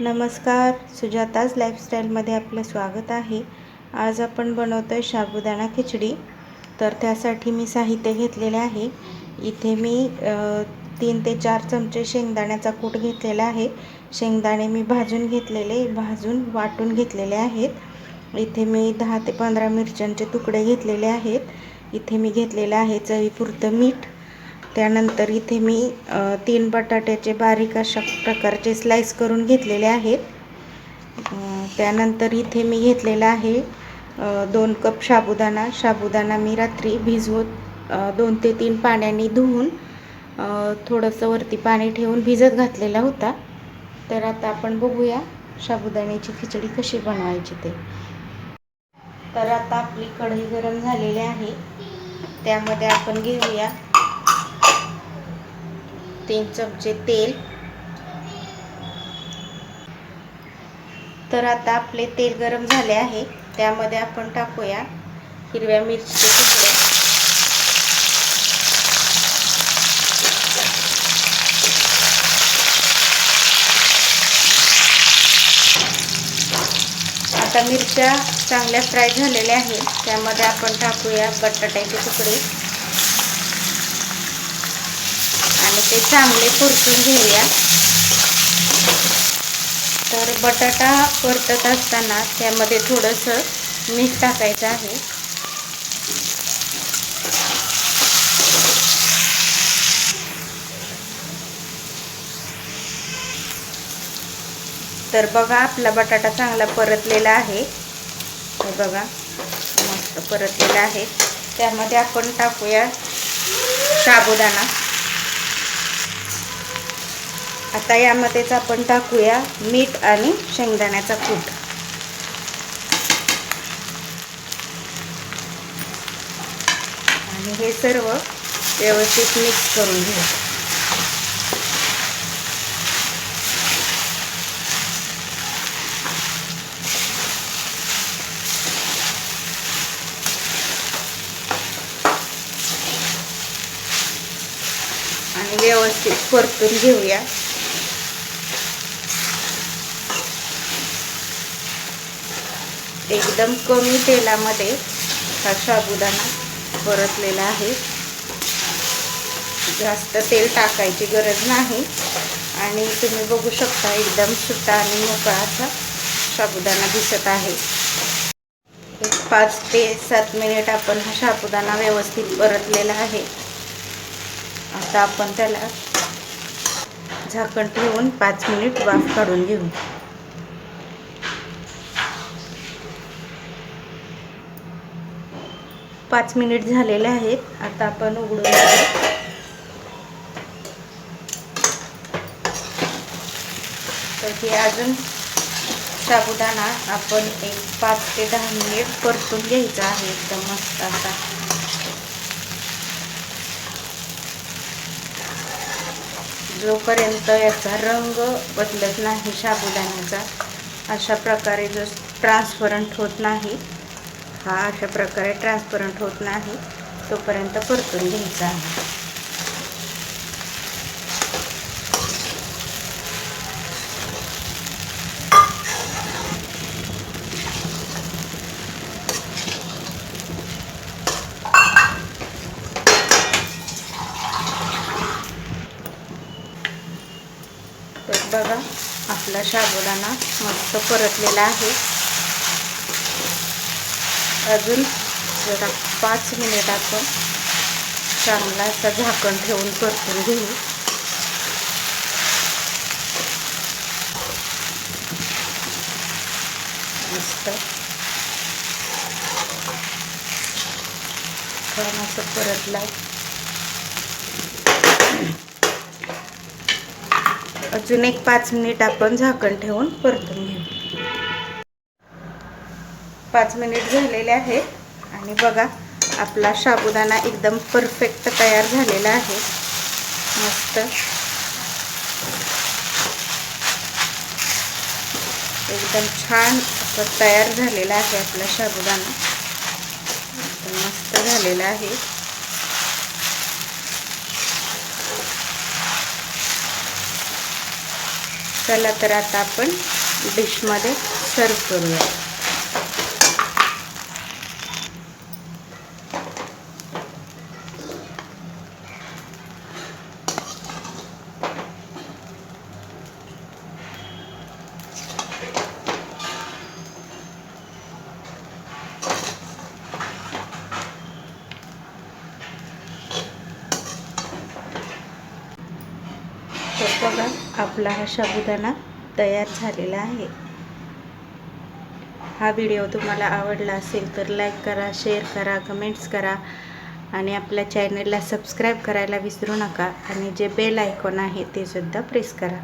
नमस्कार सुजाताज लाईफस्टाईलमध्ये आपलं स्वागत आहे. आज आपण बनवतो आहे साबुदाणा खिचडी. तर त्यासाठी मी साहित्य घेतलेले आहे. इथे मी तीन ते चार चमचे शेंगदाण्याचा कूट घेतलेला आहे. शेंगदाणे मी भाजून घेतलेले भाजून वाटून घेतलेले आहेत. इथे मी दहा ते पंधरा मिरच्यांचे तुकडे घेतलेले आहेत. इथे मी घेतलेलं आहे चवीपुरतं मीठ. त्यानंतर इथे मी तीन बटाट्याचे बारीक अशा प्रकारचे स्लाइस करून घेतलेले आहेत. त्यानंतर इथे मी घेतलेला आहे दोन कप साबुदाणा. साबुदाणा मी रात्री भिजवत दोन ते तीन पाण्याने धुवून थोडंसं वरती पाणी ठेवून भिजत घातलेला होता. तर आता आपण बघूया साबुदाण्याची खिचडी कशी बनवायची ते. तर आता आपली कढई गरम झालेली आहे. त्यामध्ये आपण घेऊया तीन चमचे तेल. तर आता आपले तेल गरम झाले आहे. त्यामध्ये आपण टाकूया हिरव्या मिरचीचे तुकडे. आता मिरच्या चांगल्या फ्राय झालेल्या आहेत. त्यामध्ये आपण टाकूया बटाट्याचे तुकडे. आणि ते चांगले परतून घेऊया. तर बटाटा परतत असताना त्यामध्ये थोडंसं मीठ टाकायचं आहे. तर बघा आपला बटाटा चांगला परतलेला आहे. हे बघा मस्त परतलेला आहे. त्यामध्ये आपण टाकूया साबुदाणा. आता यामध्येच आपण टाकूया मीठ आणि शेंगदाण्याचा कूट. आणि हे सर्व व्यवस्थित मिक्स करून घेऊ. आणि व्यवस्थित परतून घेऊया. एकदम कमी तेलामध्ये हा साबुदाणा परतलेला आहे. जास्त तेल टाकायची गरज नाही. आणि तुम्ही बघू शकता एकदम सुट्टा आणि मोकळा असा साबुदाणा दिसत आहे. एक पाच ते सात मिनिट आपण हा साबुदाणा व्यवस्थित परतलेला आहे. आता आपण त्याला झाकण ठेवून पाच मिनिट वाफ काढून घेऊ. पाच मिनिट झालेले आहेत. आता आपण उघडून घेऊ. तर हे अजून साबुदाणा आपण एक पाच ते दहा मिनिट परतून घ्यायचा आहे. एकदम मस्त असा. जोपर्यंत याचा रंग बदलत नाही साबुदाण्याचा अशा प्रकारे जो ट्रान्सपरंट होत नाही हा अशा प्रकारे ट्रान्सपरंट होत नाही. तोपर्यंत परतून घ्यायचा आहे. तर बघा आपला शाबुदाना मस्त परतलेला आहे. अजून जरा पाच मिनिट आपण चांगला असा झाकण ठेवून परतून घेऊ. मस्त. छान असं परतलाय. अजून एक पाच मिनिट आपण झाकण ठेवून परतून घेऊ. पाच मिनिट झालेले आहेत आणि बघा आपला साबुदाणा एकदम परफेक्ट तयार झालेला आहे. मस्त. एकदम छान असं तयार झालेला आहे आपला साबुदाणा. एकदम मस्त झालेला आहे. चला तर आता आपण डिशमध्ये सर्व करूया तर बघा आपला हा साबुदाणा तयार झालेला आहे. हा व्हिडिओ तुम्हाला आवडला असेल तर लाईक करा शेअर करा कमेंट्स करा आणि आपल्या चॅनलला सबस्क्राईब करायला विसरू नका आणि जे बेल आयकॉन आहे ते सुद्धा प्रेस करा.